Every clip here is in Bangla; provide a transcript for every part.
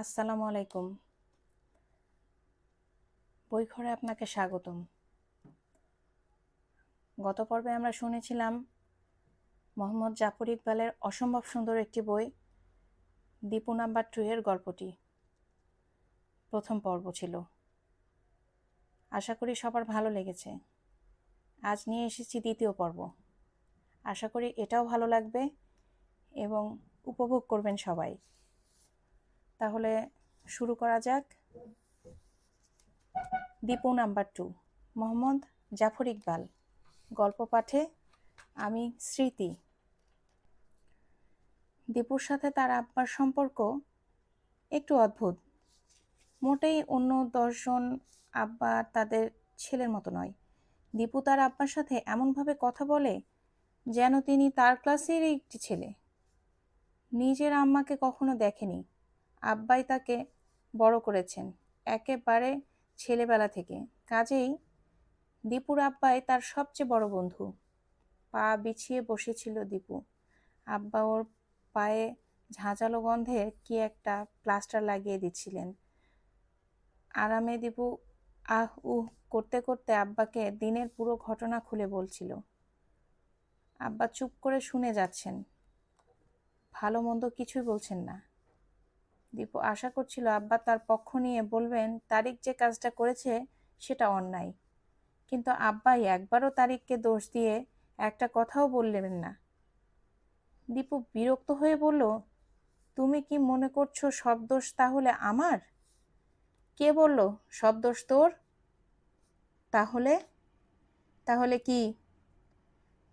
আসসালামু আলাইকুম। বই ঘরে আপনাকে স্বাগতম। গত পর্বে আমরা শুনেছিলাম মোহাম্মদ জাফর ইকবালের অসম্ভব সুন্দর একটি বই, দীপু নাম্বার টু এর গল্পটি। প্রথম পর্ব ছিল। আশা করি সবার ভালো লেগেছে। আজ নিয়ে এসেছি দ্বিতীয় পর্ব। আশা করি এটাও ভালো লাগবে এবং উপভোগ করবেন সবাই। তাহলে শুরু করা যাক। Dipu number two Mohammad Jafar Iqbal. গল্প পাঠে আমি স্মৃতি। দীপুর সাথে তার আব্বার সম্পর্ক একটু অদ্ভুত। মোটেই অন্য দশজন আব্বা তাদের ছেলের মতো নয়। দীপু তার আব্বার সাথে এমনভাবে কথা বলে যেন তিনি তার ক্লাসেরই একটি ছেলে। নিজের আম্মাকে কখনো দেখেনি। আব্বাই তাকে বড় করেছেন, একেবারে ছেলেবেলা থেকে। কাজেই দীপুর আব্বাই তার সবচেয়ে বড় বন্ধু। পা বিছিয়ে বসেছিল দীপু। আব্বা ওর পায়ে ঝাঁঝালো গন্ধের কি একটা প্লাস্টার লাগিয়ে দিচ্ছিলেন। আরামে দীপু আহ উহ করতে করতে আব্বাকে দিনের পুরো ঘটনা খুলে বলছিল। আব্বা চুপ করে শুনে যাচ্ছেন। ভালো মন্দ কিছুই বলছেন না। দীপু আশা করছিল আব্বা তার পক্ষ নিয়ে বলবেন, তারিক যে কাজটা করেছে সেটা অন্যায়। কিন্তু আব্বাই একবারও তারিককে দোষ দিয়ে একটা কথাও বললেন না। দীপু বিরক্ত হয়ে বলল, তুমি কি মনে করছ সব দোষ তাহলে আমার? কে বলল সব দোষ তোর? তাহলে? তাহলে কি?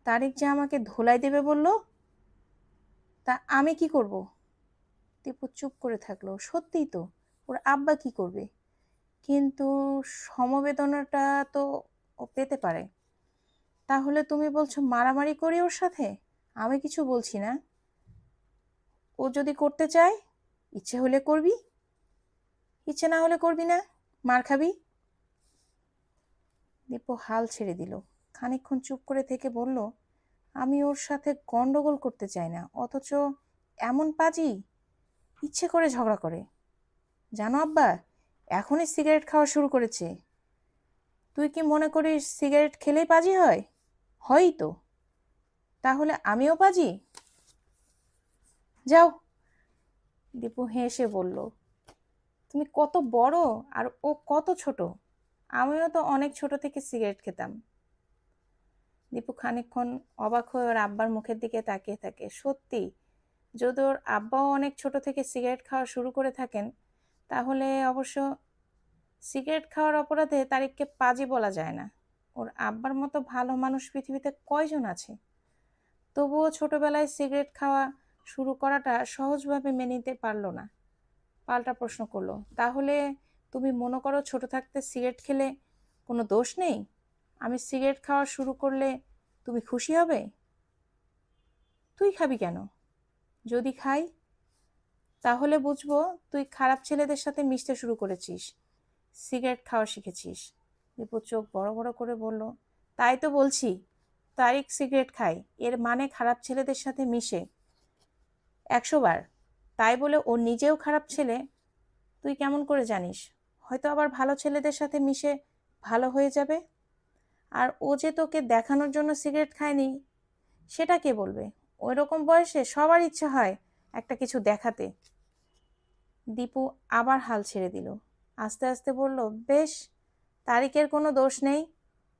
তারিক যে আমাকে ধোলাই দেবে বলল? তা আমি কি করব? দীপু চুপ করে থাকল। সত্যিই তো, ওর আব্বা কি করবে? কিন্তু সমবেদনাটা তো ও পেতে পারে। তাহলে তুমি বলছো মারামারি করি ওর সাথে? আমি কিছু বলছি না। ও যদি করতে চায়, ইচ্ছে হলে করবি। ইচ্ছে না হলে করবি না। মার খাবি। দীপু হাল ছেড়ে দিল। খানিকক্ষণ চুপ করে থেকে বলল, আমি ওর সাথে গন্ডগোল করতে চাই না। অথচ এমন পাজি ইচ্ছে করে ঝগড়া করে। জানো আব্বা, এখনই সিগারেট খাওয়া শুরু করেছে। তুই কি মনে করিস সিগারেট খেলেই পাজি হয়? হয়ই তো। তাহলে আমিও পাজি? যাও। দীপু হেসে বলল, তুমি কত বড় আর ও কত ছোট। আমিও তো অনেক ছোট থেকে সিগারেট খেতাম। দীপু খানিকক্ষণ অবাক হয়ে ওর আব্বার মুখের দিকে তাকিয়ে থাকে। সত্যি যদি ওর আব্বাও অনেক ছোট থেকে সিগারেট খাওয়া শুরু করে থাকেন, তাহলে অবশ্য সিগারেট খাওয়ার অপরাধে তারিককে পাজি বলা যায় না। ওর আব্বার মতো ভালো মানুষ পৃথিবীতে কয়জন আছে? তবুও ছোটবেলায় সিগারেট খাওয়া শুরু করাটা সহজভাবে মেনে নিতে পারল না। পাল্টা প্রশ্ন করল, তাহলে তুমি মনে করো ছোট থাকতে সিগারেট খেলে কোনো দোষ নেই? আমি সিগারেট খাওয়া শুরু করলে তুমি খুশি হবে? তুই খাবি কেন? যদি খাই, তাহলে বুঝব তুই খারাপ ছেলেদের সাথে মিশতে শুরু করেছিস। সিগারেট খাওয়া শিখেছিস। দীপু চোখ বড় বড় করে বলল, তাই তো বলছি, তারিক সিগারেট খায়, এর মানে খারাপ ছেলেদের সাথে মিশে। একশো বার, তাই বলে ও নিজেও খারাপ ছেলে? তুই কেমন করে জানিস? হয়তো আবার ভালো ছেলেদের সাথে মিশে ভালো হয়ে যাবে। আর ও যে তোকে দেখানোর জন্য সিগারেট খায়নি, সেটা কে বলবে? ওই রকম বয়সে সবার ইচ্ছে হয় একটা কিছু দেখাতে। দীপু আবার হাল ছেড়ে দিল। আস্তে আস্তে বলল, বেশ তারিকের কোনো দোষ নেই।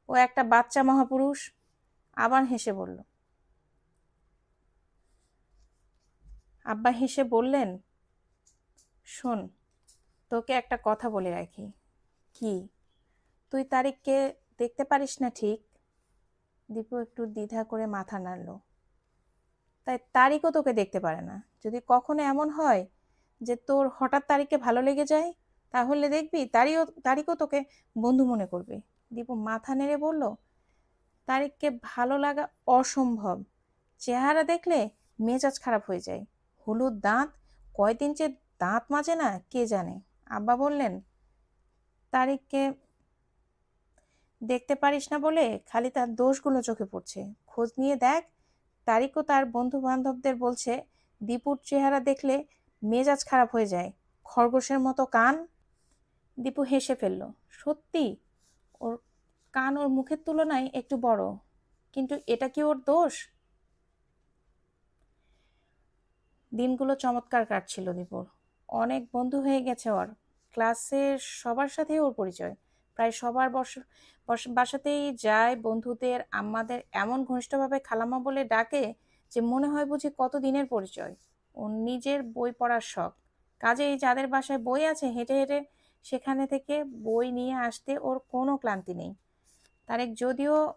ও একটা বাচ্চা মহাপুরুষ। আবার হেসে বলল, আব্বা হেসে বললেন, শোন, তোকে একটা কথা বলে রাখি। কি? তুই তারিককে দেখতে পারিস না ঠিক? দীপু একটু দ্বিধা করে মাথা নাড়ল। তাই তারিখও তোকে দেখতে পারে না। যদি কখনো এমন হয় যে তোর হঠাৎ তারিখকে ভালো লেগে যায়, তাহলে দেখবি তারিও, তারিখও তোকে বন্ধু মনে করবে। দীপু মাথা নেড়ে বলল, তারিখকে ভালো লাগা অসম্ভব। চেহারা দেখলে মেজাজ খারাপ হয়ে যায়। হলুদ দাঁত কয়দিন যে দাঁত মাজে না, কে জানে? আব্বা বললেন, তারিখকে দেখতে পারিস না বলে খালি তার দোষগুলো চোখে পড়ছে। খোঁজ নিয়ে দেখ তারিকও তার বন্ধু বান্ধবদের বলছে, দীপুর চেহারা দেখলে মেজাজ খারাপ হয়ে যায়। খরগোশের মতো কান? দীপু হেসে ফেলল, সত্যি? ওর কান ওর মুখের তুলনায় একটু বড়। কিন্তু এটা কি ওর দোষ? দিনগুলো চমৎকার কাটছিল দীপুর। অনেক বন্ধু হয়ে গেছে ওর। ক্লাসের সবার সাথেই ওর পরিচয়। প্রায় সবার বস, বস- বাসাতেই যায় বন্ধুদের আমাদের এমন ঘনিষ্ঠভাবে খালাম্মা বলে ডাকে যে মনে হয় বুঝি কত দিনের পরিচয়। ওর নিজের বই পড়ার শখ। কাজেই যাদের বাসায় বই আছে, হেঁটে হেঁটে সেখানে থেকে বই নিয়ে আসতে ওর কোনো ক্লান্তি নেই। তারেক যদিও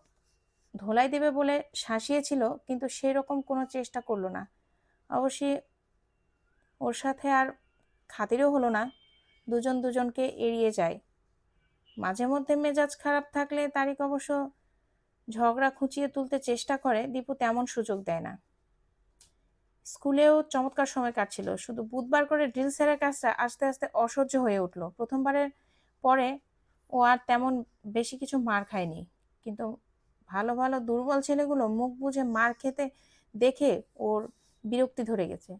ধোলাই দেবে বলে শাসিয়েছিল, কিন্তু সেরকম কোনো চেষ্টা করল না। অবশ্যই ওর সাথে আর খাতিরও হলো না। দুজন দুজনকে এড়িয়ে যায়। মাঝে মধ্যে মেজাজ খারাপ থাকলে তারিক অবশ্য ঝগড়া খুঁচিয়ে তুলতে চেষ্টা করে, দীপু তেমন সুযোগ দেয় না। স্কুলেও চমৎকার সময় কাটছিল। শুধু বুধবার করে ড্রিল স্যারের কাজটা আস্তে আস্তে অসহ্য হয়ে উঠল। প্রথমবারের পরে ও আর তেমন বেশি কিছু মার খায়নি। কিন্তু ভালো ভালো দুর্বল ছেলেগুলো মুখ বুঝে মার খেতে দেখে ওর বিরক্তি ধরে গেছে।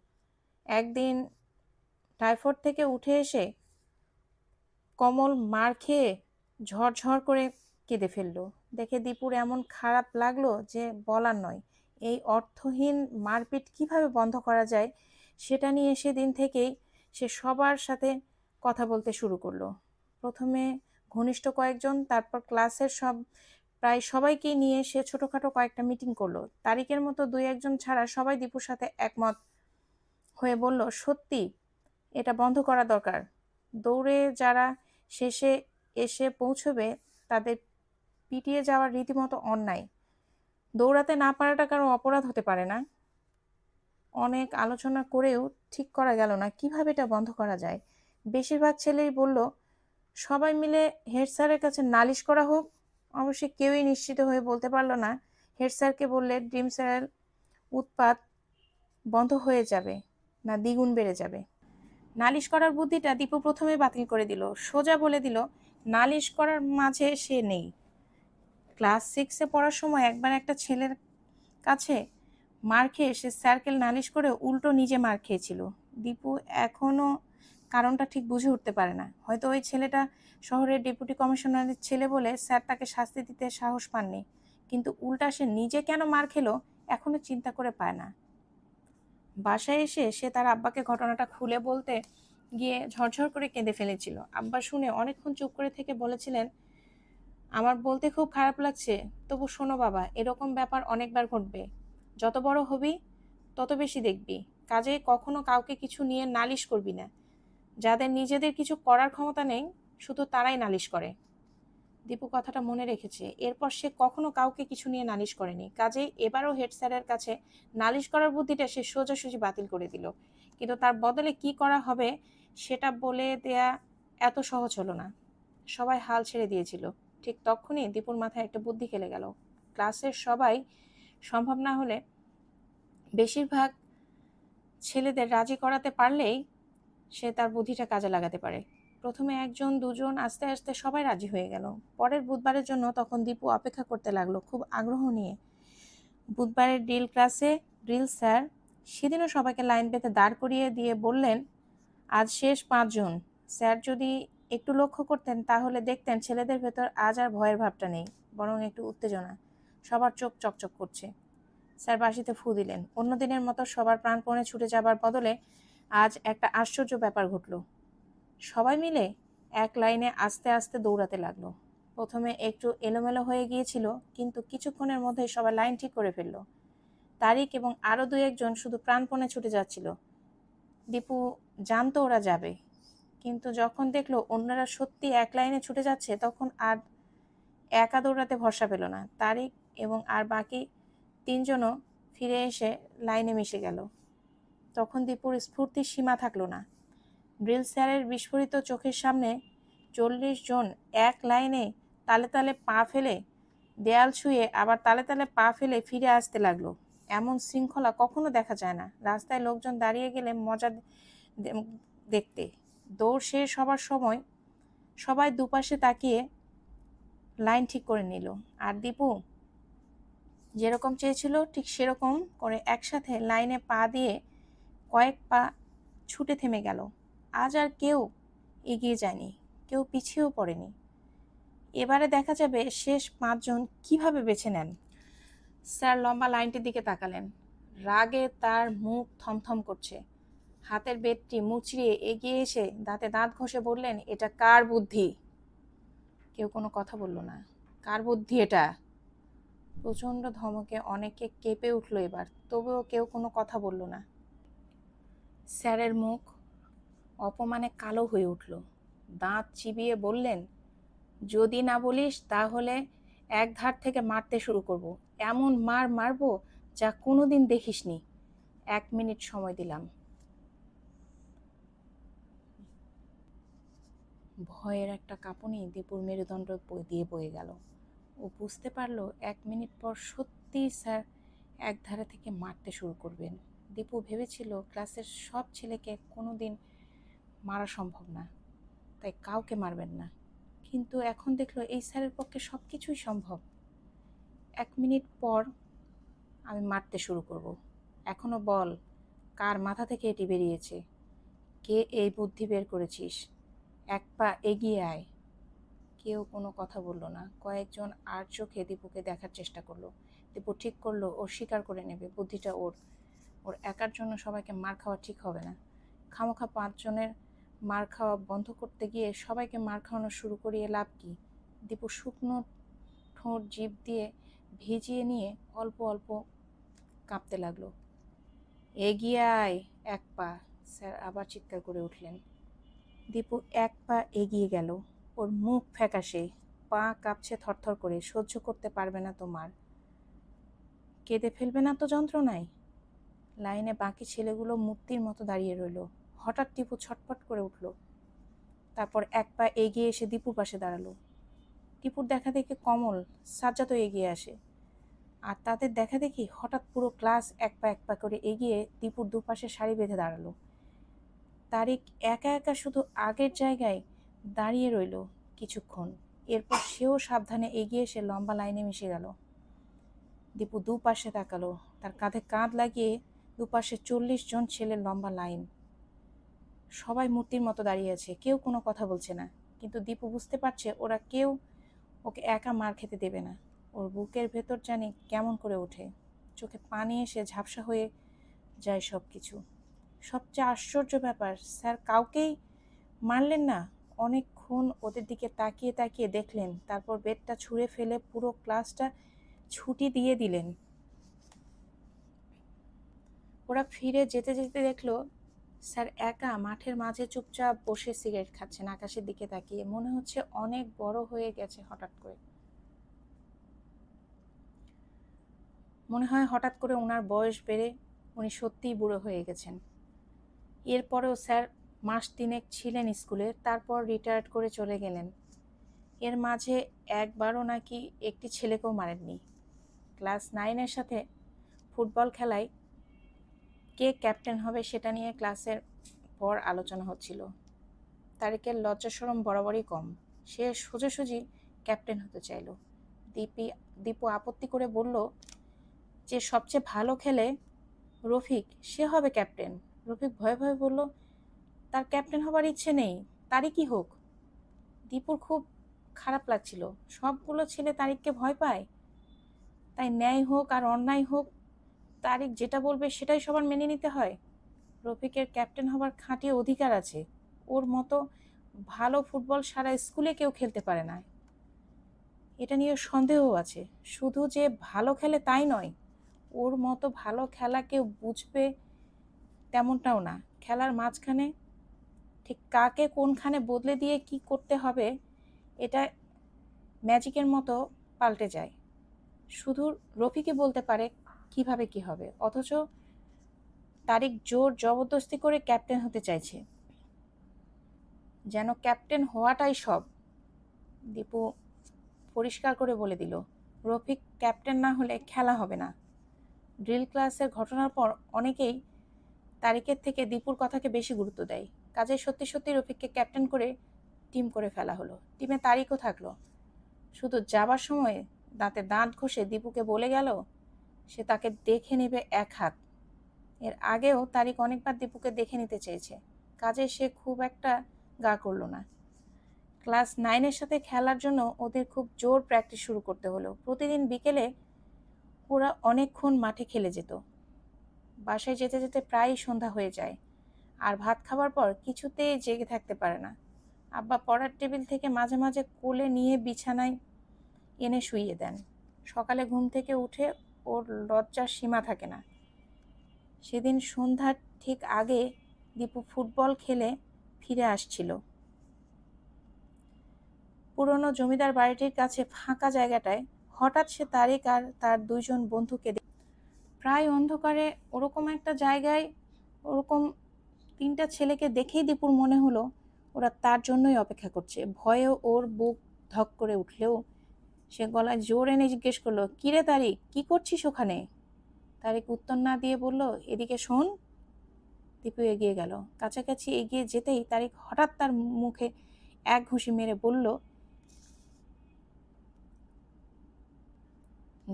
একদিন টাইফয়েড থেকে উঠে এসে কমল মার খেয়ে ঝরঝর করে কেঁদে ফেলল। দেখে দীপুর এমন খারাপ লাগল যে বলার নয়। এই অর্থহীন মারপিট কীভাবে বন্ধ করা যায় সেটা নিয়ে সেদিন থেকেই সে সবার সাথে কথা বলতে শুরু করল। প্রথমে ঘনিষ্ঠ কয়েকজন, তারপর ক্লাসের সব, প্রায় সবাইকে নিয়ে সে ছোটোখাটো কয়েকটা মিটিং করল। তারিখের মতো দুই একজন ছাড়া সবাই দীপুর সাথে একমত হয়ে বলল, সত্যি, এটা বন্ধ করা দরকার। দৌড়ে যারা শেষে এসে পৌঁছবে তাদের পিটিয়ে যাওয়ার রীতিমতো অন্যায়। দৌড়াতে না পারাটা কারও অপরাধ হতে পারে না। অনেক আলোচনা করেও ঠিক করা গেল না কীভাবে এটা বন্ধ করা যায়। বেশিরভাগ ছেলেই বলল, সবাই মিলে হেড স্যারের কাছে নালিশ করা হোক। অবশ্যই কেউই নিশ্চিত হয়ে বলতে পারল না। হেড স্যারকে বললে ড্রিম স্যারের উৎপাত বন্ধ হয়ে যাবে না দ্বিগুণ বেড়ে যাবে। নালিশ করার বুদ্ধিটা দীপু প্রথমে বাতিল করে দিল। সোজা বলে দিল নালিশ করার মাঝে সে নেই। ক্লাস সিক্সে পড়ার সময় একবার একটা ছেলের কাছে মার খেয়ে সে সার্কেল নালিশ করে উল্টো নিজে মার খেয়েছিল। দীপু এখনও কারণটা ঠিক বুঝে উঠতে পারে না। হয়তো ওই ছেলেটা শহরের ডেপুটি কমিশনারের ছেলে বলে স্যার তাকে শাস্তি দিতে সাহস পাননি। কিন্তু উল্টা সে নিজে কেন মার খেলো এখনও চিন্তা করে পায় না। বাসায় এসে সে তার আব্বাকে ঘটনাটা খুলে বলতে গিয়ে ঝরঝর করে কেঁদে ফেলেছিল। আব্বা শুনে অনেকক্ষণ চুপ করে থেকে বলেছিলেন, আমার বলতে খুব খারাপ লাগছে, তবু শোনো বাবা, এরকম ব্যাপার অনেকবার ঘটবে। যত বড় হবি, তত বেশি দেখবি। কাজে কখনো কাউকে কিছু নিয়ে নালিশ করবি না। যাদের নিজেদের কিছু করার ক্ষমতা নেই, শুধু তারাই নালিশ করে। দীপু কথাটা মনে রেখেছে। এরপর সে কখনো কাউকে কিছু নিয়ে নালিশ করেনি। কাজেই এবারও হেড স্যারের কাছে নালিশ করার বুদ্ধিটা সে সোজাসুজি বাতিল করে দিল। কিন্তু তার বদলে কি করা হবে সেটা বলে দেয়া এত সহজ হলো না। সবাই হাল ছেড়ে দিয়েছিল। ঠিক তখনই দীপুর মাথায় একটা বুদ্ধি খেলে গেল। ক্লাসের সবাই সম্ভব না হলে বেশিরভাগ ছেলেদের রাজি করাতে পারলেই সে তার বুদ্ধিটা কাজে লাগাতে পারে। প্রথমে একজন, দুজন আস্তে আস্তে সবাই রাজি হয়ে গেল। পরের বুধবারের জন্য তখন দীপু অপেক্ষা করতে লাগল খুব আগ্রহ নিয়ে। বুধবারের ড্রিল ক্লাসে, ড্রিল স্যার সেদিনও সবাইকে লাইন পেতে দাঁড় করিয়ে দিয়ে বললেন আজ শেষ পাঁচজন স্যার যদি একটু লক্ষ্য করতেন, তাহলে দেখতেন ছেলেদের ভেতর আজ আর ভয়ের ভাবটা নেই, বরং একটু উত্তেজনা। সবার চোখ চকচক করছে। স্যার বাঁশিতে ফু দিলেন। অন্য দিনের মতো সবার প্রাণপণে ছুটে যাবার বদলে আজ একটা আশ্চর্য ব্যাপার ঘটলো। সবাই মিলে এক লাইনে আস্তে আস্তে দৌড়াতে লাগল। প্রথমে একটু এলোমেলো হয়ে গিয়েছিল, কিন্তু কিছুক্ষণের মধ্যে সবাই লাইন ঠিক করে ফেলল। তারিক এবং আরও দু একজন শুধু প্রাণপণে ছুটে যাচ্ছিল। দীপু জানতো ওরা যাবে। কিন্তু যখন দেখল অন্যরা সত্যি এক লাইনে ছুটে যাচ্ছে, তখন আর একা দৌড়াতে ভরসা পেল না। তারিক এবং আর বাকি তিনজনও ফিরে এসে লাইনে মিশে গেল। তখন দীপুর স্ফূর্তির সীমা থাকল না। ড্রিল স্যারের বিস্ফোরিত চোখের সামনে চল্লিশ জন এক লাইনে তালে তালে পা ফেলে দেয়াল ছুঁয়ে আবার তালে তালে পা ফেলে ফিরে আসতে লাগল। এমন শৃঙ্খলা কখনো দেখা যায় না। রাস্তায় লোকজন দাঁড়িয়ে গেলে মজা দেখতে। দৌড় শেষ হবার সময় সবাই দুপাশে তাকিয়ে লাইন ঠিক করে নিল। আর দীপু যেরকম চেয়েছিল ঠিক সেরকম করে একসাথে লাইনে পা দিয়ে কয়েক পা ছুটে থেমে গেল। আজ আর কেউ এগিয়ে যায়নি, কেউ পিছিয়েও পড়েনি। এবারে দেখা যাবে শেষ পাঁচজন কীভাবে বেছে নেন? স্যার লম্বা লাইনটির দিকে তাকালেন। রাগে তার মুখ থমথম করছে। হাতের বেদটি মুচড়িয়ে এগিয়ে এসে দাঁতে দাঁত ঘষে বললেন, এটা কার বুদ্ধি? কেউ কোনো কথা বলল না। কার বুদ্ধি এটা? প্রচণ্ড ধমকে অনেকে কেঁপে উঠল এবার, তবুও কেউ কোনো কথা বলল না। স্যারের মুখ অপমানে কালো হয়ে উঠল। দাঁত চিবিয়ে বললেন, যদি না বলিস তাহলে এক ধার থেকে মারতে শুরু করব। এমন মার মারবো যা কোনো কোনোদিন দেখিসনি। এক মিনিট সময় দিলাম। ভয়ের একটা কাঁপুনি দীপুর মেরুদণ্ড দিয়ে বয়ে গেল। ও বুঝতে পারল এক মিনিট পর সত্যিই স্যার এক ধারে থেকে মারতে শুরু করবেন। দীপু ভেবেছিল ক্লাসের সব ছেলেকে কোনো দিন মারা সম্ভব না, তাই কাউকে মারবেন না। কিন্তু এখন দেখল এই স্যারের পক্ষে সব কিছুই সম্ভব। এক মিনিট পর আমি মারতে শুরু করব। এখনও বল, কার মাথা থেকে এটি বেরিয়েছে? কে এই বুদ্ধি বের করেছিস? এক পা এগিয়ে আয়। কেউ কোনো কথা বলল না। কয়েকজন আর চোখে দীপুকে দেখার চেষ্টা করল। দীপু ঠিক করল, ও স্বীকার করে নেবে, বুদ্ধিটা ওর। ওর একার জন্য সবাইকে মার খাওয়া ঠিক হবে না। খামোখা পাঁচজনের মার খাওয়া বন্ধ করতে গিয়ে সবাইকে মার খাওয়ানো শুরু করিয়ে লাভ কি? দীপু শুকনো ঠোঁট জিভ দিয়ে ভিজিয়ে নিয়ে অল্প অল্প কাঁপতে লাগল। এগিয়ে আয়, এক পা। স্যার আবার চিৎকার করে উঠলেন। দীপু এক পা এগিয়ে গেল। ওর মুখ ফ্যাকাশে। পা কাঁপছে থরথর করে, সহ্য করতে পারবে না তোমার। কেঁদে ফেলবে না তো যন্ত্রণায়? লাইনে বাকি ছেলেগুলো মূর্তির মতো দাঁড়িয়ে রইল। হঠাৎ দীপু ছটপট করে উঠল। তারপর এক পা এগিয়ে এসে দীপুর পাশে দাঁড়াল। দীপুর দেখা দেখে কমল সাজ্জাতো এগিয়ে আসে। আর তাদের দেখা দেখি হঠাৎ পুরো ক্লাস এক পা এক পা করে এগিয়ে দীপুর দুপাশে সারি বেঁধে দাঁড়াল। তারিক একা একা শুধু আগের জায়গায় দাঁড়িয়ে রইল কিছুক্ষণ। এরপর সেও সাবধানে এগিয়ে এসে লম্বা লাইনে মিশে গেল। দীপু দুপাশে তাকালো, তার কাঁধে কাঁধ লাগিয়ে দুপাশে চল্লিশ জন ছেলের লম্বা লাইন। সবাই মূর্তির মতো দাঁড়িয়ে আছে, কেউ কোনো কথা বলছে না। কিন্তু দীপু বুঝতে পারছে ওরা কেউ ওকে একা মার খেতে দেবে না। ওর বুকের ভেতর জানি কেমন করে ওঠে। চোখে পানি এসে ঝাপসা হয়ে যায় সব কিছু সবচেয়ে আশ্চর্য ব্যাপার, স্যার কাউকেই মারলেন না। অনেকক্ষণ ওদের দিকে তাকিয়ে তাকিয়ে দেখলেন, তারপর বেডটা ছুঁড়ে ফেলে পুরো ক্লাসটা ছুটি দিয়ে দিলেন। ওরা ফিরে যেতে যেতে দেখল স্যার, একা মাঠের মাঝে চুপচাপ বসে সিগারেট খাচ্ছেন, আকাশের দিকে তাকিয়ে। মনে হচ্ছে অনেক বড় হয়ে গেছে হঠাৎ করে। মনে হয় হঠাৎ করে ওনার বয়স বেড়ে উনি সত্যিই বুড়ো হয়ে গেছেন। এরপরেও স্যার, মাস তিনেক ছিলেন স্কুলে, তারপর রিটায়ার্ড করে চলে গেলেন। এর মাঝে একবারও নাকি একটি ছেলেকেও মারেননি। ক্লাস নাইনের সাথে ফুটবল খেলায় কে ক্যাপ্টেন হবে সেটা নিয়ে ক্লাসের পর আলোচনা হচ্ছিল। তারিকের লজ্জাসরম বরাবরই কম। সে সোজাসুজি ক্যাপ্টেন হতে চাইল। দীপি, দীপু আপত্তি করে বলল, যে সবচেয়ে ভালো খেলে রফিক, সে হবে ক্যাপ্টেন। রফিক ভয়ে ভয়ে বলল, তার ক্যাপ্টেন হবার ইচ্ছে নেই, তারই কি হোক? দীপুর খুব খারাপ লাগছিল। সবগুলো ছেলে তারিককে ভয় পায়। তাই ন্যায় হোক আর অন্যায় হোক তারিক যেটা বলবে সেটাই সবার মেনে নিতে হয়। রফিকের ক্যাপ্টেন হবার খাঁটি অধিকার আছে। ওর মতো ভালো ফুটবল সারা স্কুলে কেউ খেলতে পারে না। এটা নিয়ে সন্দেহ আছে। শুধু যে ভালো খেলে তাই নয়, ওর মতো ভালো খেলা কেউ বুঝবে তেমনটাও না। খেলার মাঝখানে ঠিক কাকে কোনখানে বদলে দিয়ে কি করতে হবে, এটা ম্যাজিকের মতো পাল্টে যায়। শুধু রফিকে বলতে পারে কীভাবে কি হবে? অথচ তারিক জোর জবরদস্তি করে ক্যাপ্টেন হতে চাইছে। যেন ক্যাপ্টেন হওয়াটাই সব। দীপু পরিষ্কার করে বলে দিল, রফিক ক্যাপ্টেন না হলে খেলা হবে না। ড্রিল ক্লাসের ঘটনার পর অনেকেই তারিকের থেকে দীপুর কথাকে বেশি গুরুত্ব দেয়। কাজে সত্যি সত্যি রফিককে ক্যাপ্টেন করে টিম করে ফেলা হলো। টিমে তারিকও থাকল। শুধু যাবার সময় দাঁতে দাঁত ঘষে দীপুকে বলে গেল সে তাকে দেখে নেবে এক হাত। এর আগেও তারিক অনেকবার দীপুকে দেখে নিতে চেয়েছে। কাজে সে খুব একটা গা করল না। ক্লাস নাইনের সাথে খেলার জন্য ওদের খুব জোর প্র্যাকটিস শুরু করতে হলো। প্রতিদিন বিকেলে ওরা অনেকক্ষণ মাঠে খেলে যেত। বাসায় যেতে যেতে প্রায়ই সন্ধ্যা হয়ে যায়। আর ভাত খাবার পর কিছুতেই জেগে থাকতে পারে না। আব্বা পড়ার টেবিল থেকে মাঝে মাঝে কোলে নিয়ে বিছানায় এনে শুইয়ে দেন। সকালে ঘুম থেকে উঠে ওর লজ্জার সীমা থাকে না। সেদিন সন্ধ্যার ঠিক আগে দীপু ফুটবল খেলে ফিরে আসছিল। পুরনো জমিদার বাড়িটির কাছে ফাঁকা জায়গাটায় হঠাৎ সে তারিক আর তার দুইজন বন্ধুকে প্রায় অন্ধকারে ওরকম একটা জায়গায় ওরকম তিনটা ছেলেকে দেখেই দীপুর মনে হলো ওরা তার জন্যই অপেক্ষা করছে। ভয়ে ওর বুক ধক করে উঠলেও সে গলায় জোর এনে জিজ্ঞেস করল কিরে তারিক? কি করছিস ওখানে? তারিক উত্তর না দিয়ে বলল, এদিকে শোন। দীপু এগিয়ে গেল। কাছাকাছি এগিয়ে যেতেই তারিক হঠাৎ তার মুখে এক ঘুষি মেরে বলল,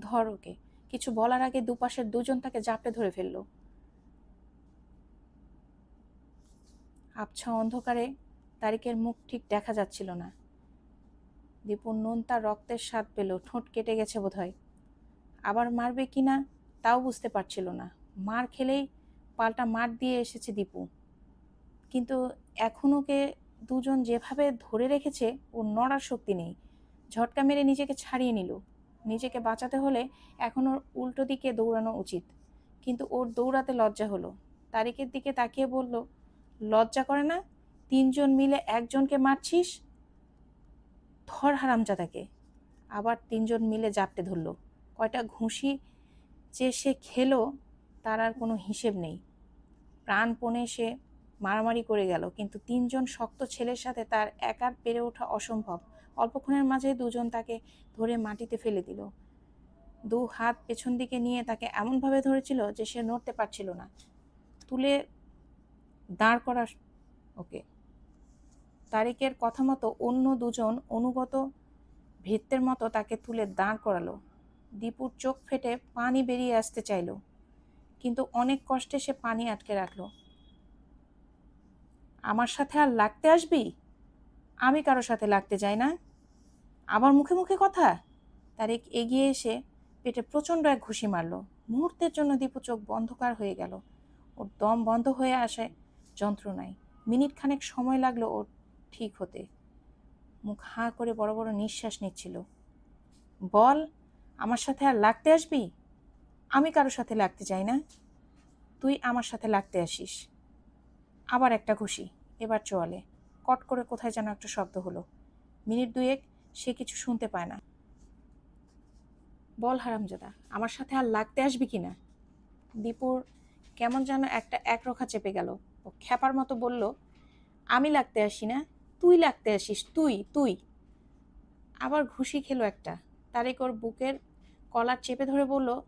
ধর ওকে। কিছু বলার আগে দুপাশের দুজন তাকে জাপটে ধরে ফেলল। আবছা অন্ধকারে তারিকের মুখ ঠিক দেখা যাচ্ছিল না। দীপুর নুন তার রক্তের স্বাদ পেল, ঠোঁট কেটে গেছে বোধহয়। আবার মারবে কি না, তাও বুঝতে পারছিল না। মার খেলেই পাল্টা মার দিয়ে এসেছে দীপু। কিন্তু এখন ওকে দুজন যেভাবে ধরে রেখেছে, ওর নড়ার শক্তি নেই। ঝটকা মেরে নিজেকে ছাড়িয়ে নিল। নিজেকে বাঁচাতে হলে এখন ওর উল্টো দিকে দৌড়ানো উচিত। কিন্তু ওর দৌড়াতে লজ্জা হলো। তারিকের দিকে তাকিয়ে বলল, লজ্জা করে না? তিনজন মিলে একজনকে মারছিস? ধর হারামজাদাকে। আবার তিনজন মিলে জাপটে ধরলো। কয়টা ঘুষি যে সে খেলো, তার আর কোনো হিসেব নেই। প্রাণপণে সে মারামারি করে গেল, কিন্তু তিনজন শক্ত ছেলের সাথে তার একার পেরে ওঠা অসম্ভব। অল্পক্ষণের মাঝে দুজন তাকে ধরে মাটিতে ফেলে দিল। দু হাত পেছন দিকে নিয়ে তাকে এমনভাবে ধরেছিল যে সে নড়তে পারছিল না। তুলে দাঁড় করা ওকে। তারিকের কথা মতো অন্য দুজন অনুগত ভৃত্যের মতো তাকে তুলে দাঁড় করালো। দীপুর চোখ ফেটে পানি বেরিয়ে আসতে চাইলো, কিন্তু অনেক কষ্টে সে পানি আটকে রাখল। আমার সাথে আর লাগতে আসবি? আমি কারও সাথে লাগতে যাই না? আবার মুখে মুখে কথা? তারিক এগিয়ে এসে পেটে প্রচণ্ড এক ঘুষি মারল। মুহূর্তের জন্য দীপু চোখ বন্ধকার হয়ে গেল। ওর দম বন্ধ হয়ে আসে যন্ত্রণায়। মিনিট খানেক সময় লাগল ওর ঠিক হতে। মুখ হাঁ করে বড় বড় নিঃশ্বাস নিচ্ছিল। বল, আমার সাথে আর লাগতে আসবি? আমি কারোর সাথে লাগতে চাই না। তুই আমার সাথে লাগতে আসিস। আবার একটা ঘুষি, এবার চোয়ালে। কট করে কোথায় যেন একটা শব্দ হলো। মিনিট দুয়েক সে কিছু শুনতে পায় না। বল, হারামজাদা, আমার সাথে আর লাগতে আসবি কি না? দীপুর কেমন যেন একটা একরোখা চেপে গেল। ও খ্যাপার মতো বলল, আমি লাগতে আসি না। তুই লাগতে আসিস, তুই তুই। আবার ঘুষি খেলো একটা। তারেক ওর বুকের কলার চেপে ধরে বলল,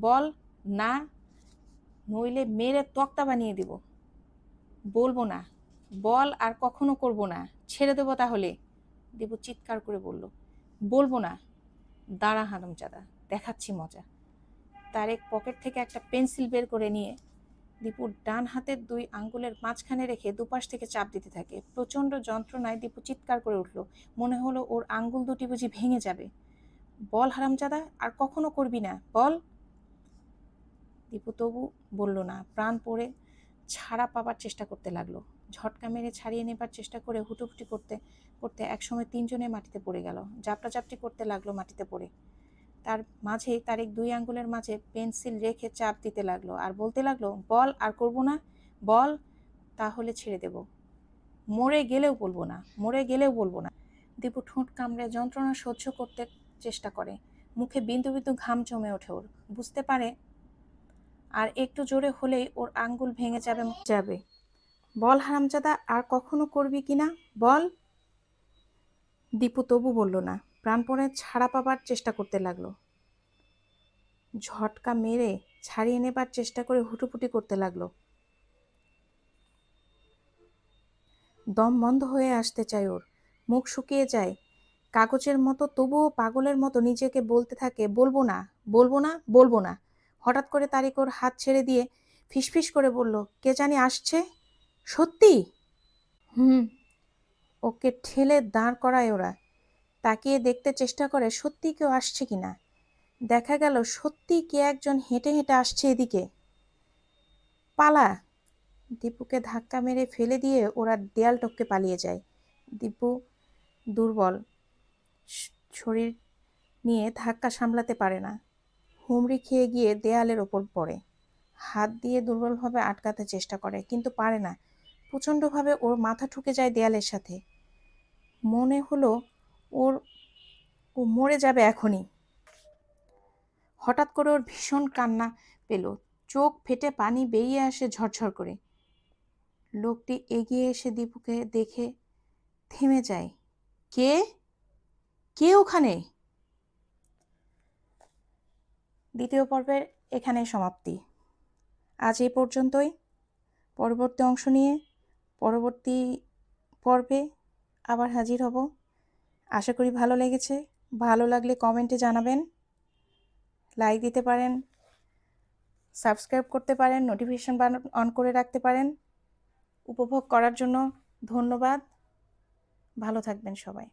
বল, না, নইলে মেরে তক্তা বানিয়ে দিব। বলব না, বল আর কখনো করব না, ছেড়ে দেবো তাহলে। দেবু চিৎকার করে বলল, বলব না, দাঁড়া হারামজাদা, দেখাচ্ছি মজা। তারেক পকেট থেকে একটা পেন্সিল বের করে নিয়ে দীপুর ডান হাতের দুই আঙ্গুলের মাঝখানে রেখে দুপাশ থেকে চাপ দিতে থাকে। প্রচণ্ড যন্ত্রণায় দীপু চিৎকার করে উঠল, মনে হলো ওর আঙ্গুল দুটি বুঝি ভেঙে যাবে। বল হারামজাদা, আর কখনো করবি না, বল। দীপু তবু বলল না, প্রাণ পড়ে ছাড়া পাবার চেষ্টা করতে লাগল। ঝটকা মেরে ছাড়িয়ে নেবার চেষ্টা করে হুটোপুটি করতে করতে একসময় তিনজনে মাটিতে পড়ে গেল। জাপটাজাপটি করতে লাগল মাটিতে পড়ে। তার মাঝেই তারেক দুই আঙ্গুলের মাঝে পেন্সিল রেখে চাপ দিতে লাগল আর বলতে লাগল, বল আর করব না, বল, তাহলে ছেড়ে দেব। মরে গেলেও বলব না, মরে গেলেও বলব না। দীপু ঠোঁট কামড়ে যন্ত্রণা সহ্য করতে চেষ্টা করে। মুখে বিন্দু বিন্দু ঘাম জমে ওঠে ওর। বুঝতে পারে আর একটু জোরে হলেই ওর আঙ্গুল ভেঙে যাবে যাবে। বল হারামজাদা, আর কখনো করবি কি না? বল। দীপু তবু বলল না। প্রাণপণে ছাড়া পাবার চেষ্টা করতে লাগল। ঝটকা মেরে ছাড়িয়ে নেবার চেষ্টা করে হুটুপুটি করতে লাগল। দম বন্ধ হয়ে আসতে চায় ওর। মুখ শুকিয়ে যায়। কাগজের মতো, তবুও পাগলের মতো নিজেকে বলতে থাকে, বলব না বলব না বলব না। হঠাৎ করে তারিক ওর হাত ছেড়ে দিয়ে ফিসফিস করে বলল, কে জানি আসছে? সত্যি? হুম। ওকে ঠেলে দাঁড় করায় ওরা। তাকিয়ে দেখতে চেষ্টা করে, সত্যি কেউ আসছে কি না? দেখা গেল, সত্যি কে একজন হেঁটে হেঁটে আসছে এদিকে। পালা। দীপুকে ধাক্কা মেরে ফেলে দিয়ে ওরা দেয়াল টপকে পালিয়ে যায়। দীপু দুর্বল। শরীর নিয়ে ধাক্কা সামলাতে পারে না। হুমড়ি খেয়ে গিয়ে দেয়ালের ওপর পড়ে। হাত দিয়ে দুর্বলভাবে আটকাতে চেষ্টা করে, কিন্তু পারে না। প্রচণ্ডভাবে ওর মাথা ঠুকে যায় দেয়ালের সাথে। মনে হলো ওর, ও মরে যাবে এখনই। হঠাৎ করে ওর ভীষণ কান্না পেল। চোখ ফেটে পানি বেরিয়ে আসে ঝরঝর করে। লোকটি এগিয়ে এসে দীপুকে দেখে থেমে যায়। কে? কে ওখানে? দ্বিতীয় পর্বের এখানে সমাপ্তি। আজ এই পর্যন্তই। পরবর্তী অংশ নিয়ে পরবর্তী পর্বে আবার হাজির হব। আশা করি ভালো লেগেছে। ভালো লাগলে কমেন্টে জানাবেন। লাইক দিতে পারেন। সাবস্ক্রাইব করতে পারেন। নোটিফিকেশান অন করে রাখতে পারেন। উপভোগ করার জন্য ধন্যবাদ। ভালো থাকবেন সবাই।